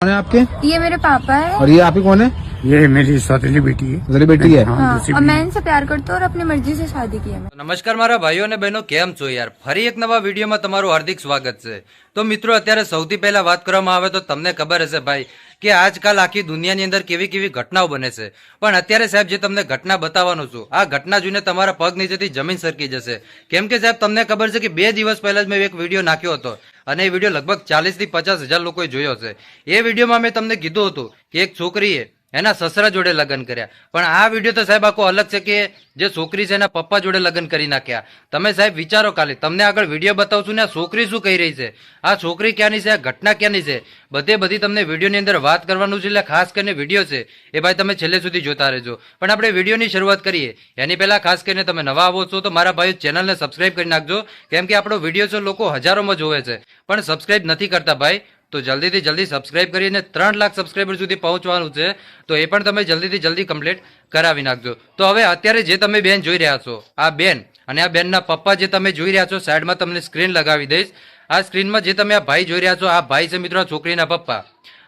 कौन है आपके ये मेरे पापा है और ये आप ही कौन है ये मेरी सौतेली बेटी है जरी बेटी है हाँ दूसरी और मैं इनसे प्यार करती हूँ और अपनी मर्जी से शादी की है मैंने નમસ્કાર મારા ભાઈઓ અને બહેનો કેમ છો યાર ફરી એક નવા વિડીયોમાં તમારું હાર્દિક સ્વાગત છે તો મિત્રો અત્યારે સૌથી પહેલા વાત કરવામાં આવે તો તમને ખબર હશે ભાઈ કે આજકાલ આખી દુનિયાની અંદર કેવી કેવી ઘટનાઓ બને છે પણ અત્યારે સાહેબ જે તમને ઘટના બતાવવાનો છું આ ઘટના જોઈને તમારા પગ નીચેથી જમીન સરકી જશે કેમ કે સાહેબ તમને ખબર છે કે બે દિવસ પહેલા જ મેં એક વિડીયો નાખ્યો હતો અને એ વિડીયો લગભગ ચાલીસ થી પચાસ હજાર લોકોએ જોયો છે એ વિડીયોમાં મેં તમને કીધું હતું કે એક છોકરીએ એના સસરા જોડે લગ્ન કર્યા. પણ આ વીડિયો તો સાહેબ આખો અલગ છે કે જે છોકરી છે એના પપ્પા જોડે લગ્ન કરી નાખ્યા. તમે સાહેબ વિચારો કાલે તમને આગળ વીડિયો બતાવશું ને આ છોકરી શું કહી રહી છે? આ છોકરી ક્યાંની છે? આ ઘટના ક્યાંની છે? બધે બધી તમને વિડીયોની અંદર વાત કરવાનું છે, એટલે ખાસ કરીને વીડિયો છે, એ ભાઈ તમે છેલ્લે સુધી જોતા રહેજો. પણ આપણે વિડીયોની શરૂઆત કરીએ. એની પહેલાં ખાસ કરીને તમે નવા આવો છો, તો મારા ભાઈ ચેનલને સબસ્ક્રાઈબ કરી નાખજો. કેમ કે આપણો વીડિયો છે, લોકો હજારોમાં જોવે છે. પણ સબસ્ક્રાઈબ નથી કરતા ભાઈ. તો જલ્દીથી જલ્દી સબસ્ક્રાઇબ કરીને ત્રણ લાખ સબસ્ક્રાઇબર સુધી પહોંચવાનું છે, તો એ પણ તમે જલ્દીથી જલ્દી કમ્પ્લીટ કરાવી નાખજો. તો હવે અત્યારે જે તમે બેન જોઈ રહ્યા છો, આ બેન અને આ બેનના પપ્પા જે તમે જોઈ રહ્યા છો, સાઈડમાં તમને સ્ક્રીન લગાવી દઈશ. આ સ્ક્રીનમાં જે તમે આ ભાઈ જોઈ રહ્યા છો, આ ભાઈ છે મિત્રો છોકરીના પપ્પા.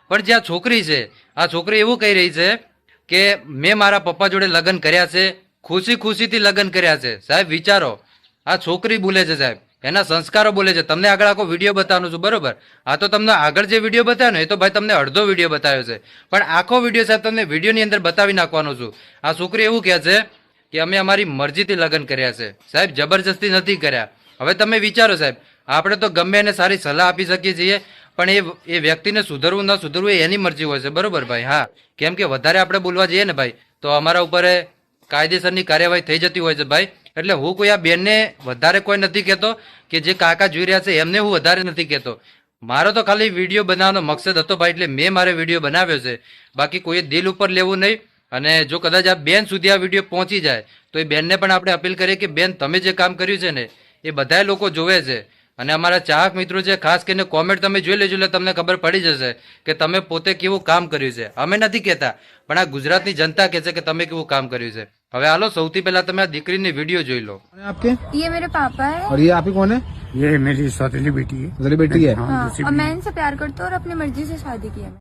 પણ જે આ છોકરી છે, આ છોકરી એવું કહી રહી છે કે મેં મારા પપ્પા જોડે લગ્ન કર્યા છે, ખુશી ખુશીથી લગ્ન કર્યા છે. સાહેબ, વિચારો, આ છોકરી બોલે છે સાહેબ. એના સંસ્કારો બોલે છે. તમને આગળ આખો વીડિયો બતાવવાનો છું, બરોબર? આ તો તમને આગળ જે વીડિયો બતાવ્યો ને, એ તો ભાઈ તમને અડધો વીડિયો બતાવ્યો છે. પણ આખો વીડિયો સાહેબ તમને વિડીયોની અંદર બતાવી નાખવાનો છું. આ છોકરી એવું કહે છે કે અમે અમારી મરજીથી લગ્ન કર્યા છે. સાહેબ, જબરજસ્તી નથી કર્યા. હવે તમે વિચારો સાહેબ, આપણે તો ગમે એને સારી સલાહ આપી શકીએ છીએ, પણ એ એ વ્યક્તિને સુધરવું ન સુધરવું એ એની મરજી હોય છે. બરોબર ભાઈ? હા. કેમ કે વધારે આપણે બોલવા જઈએ ને ભાઈ, તો અમારા ઉપર કાયદેસરની કાર્યવાહી થઈ જતી હોય છે ભાઈ. એટલે હું કોઈ આ બેનને વધારે કોઈ નથી કહેતો કે જે કાકા જોઈ રહ્યા છે, એમને હું વધારે નથી કહેતો. મારો તો ખાલી વીડિયો બનાવવાનો મકસદ હતો ભાઈ, એટલે મેં મારે વીડિયો બનાવ્યો છે. બાકી કોઈએ દિલ ઉપર લેવું નહીં. અને જો કદાચ આ બેન સુધી આ વીડિયો પહોંચી જાય, તો એ બેનને પણ આપણે અપીલ કરીએ કે બેન, તમે જે કામ કર્યું છે ને, એ બધાય લોકો જોવે છે. અને અમારા ચાહક મિત્રો છે, ખાસ કરીને કોમેન્ટ તમે જોઈ લેજો, એટલે તમને ખબર પડી જશે કે તમે પોતે કેવું કામ કર્યું છે. અમે નથી કહેતા, પણ આ ગુજરાતની જનતા કહે છે કે તમે કેવું કામ કર્યું છે. હવે હાલો સૌથી પહેલા તમે આ દીકરીની વિડીયો જોઈ લો कौन है आपके ये मेरे पापा है और ये आप ही कौन है ये मेरी सौतेली बेटी है जरी बेटी है हाँ हाँ दूसरी और मैं इनसे प्यार करती हूँ और अपनी मर्जी से शादी की है मैंने